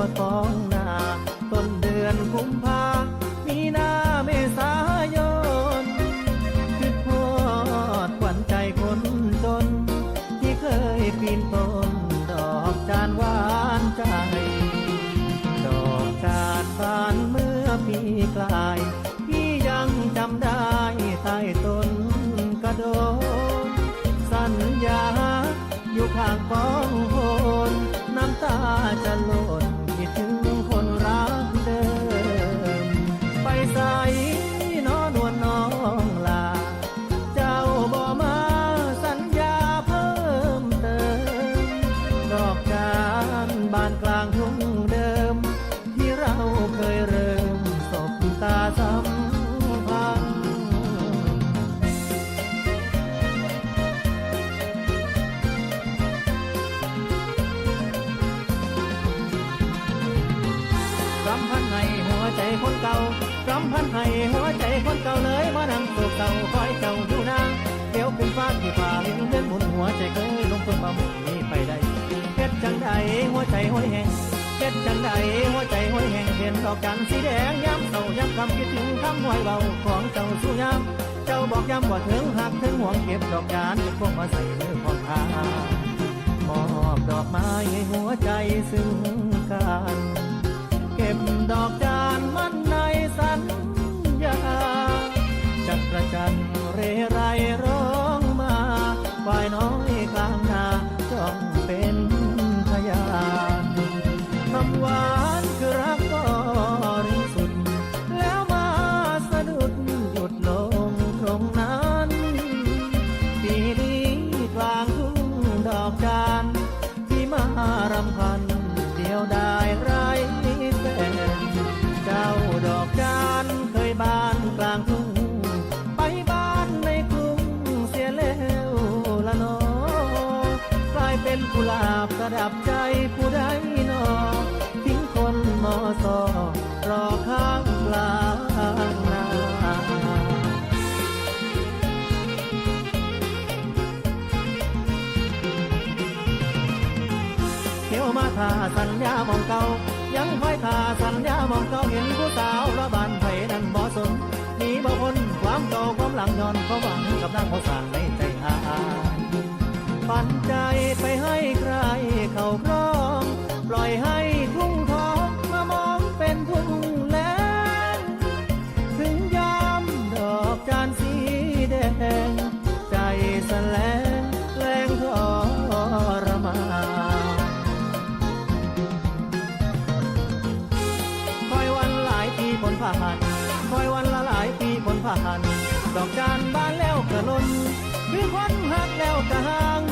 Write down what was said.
วท้องนาต้นเดือนกุมภามีนาเมษายนคือทอดขวัญใจคนจน ที่เคยปีนต้นดอกจานหวานใจ ดอกจานบานเมื่อปีกลาย พี่ยังจำได้ใต้ต้นกระโดนสัญญาอยู่ข้างป้องโคนน้ำตาจะหล่น ใส่นอนวลน้องลา เจ้าบ่มาสัญญาเพิ่มเติมดอกจานบานกลางทุ่งเดิม ที่เราเคยเริ่มสบตาสัมพันธ์รำพันให้หัวใจคนเก่า รำพันให้หัวใจคนเก่าเลยมานั่งโศกเศร้าคอยเจ้าอยู่นางเดี๋ยวเป็นฟ้าที่ฟ้าเลี้เล่นหมุนหัวใจเคยลงทุนมาหมุนนี้ไปได้เฮ็ดจังใดหัวใจห้อยแหงเฮ็ดจังใดหัวใจห้อยแหงเห็นดอกจันทร์สีแดงย้ำเศร้าย้ำคำคิดถึงคำห้อยเบาของเจ้าสู่ยามเจ้าบอกย้ำว่าถึงหักถึงห่วงเก็บดอกจานเก็บพวกมาใส่มือของทามอบดอกไม้ให้หัวใจซึ่ง เรไรร้องมาฝ่ายน้อง กุหลาบประดับใจผู้ใดนอทิ้งคนมอสอรอข้างกลางนาเที่ยวมาท่าสัญญามองเก่า ยังคอยท่าสัญญามองเก่าเห็นผู้สาวระบานไผนั้นบ่สนหนีบ่พ้นความเก่าความหลังย้อนเขาหวังกับนางเขาสางใน ผลผ่านคอยวันละหลายปีผลผ่าน ดอกจานบานแล้วกระลนคือควันหักแล้วกระหาง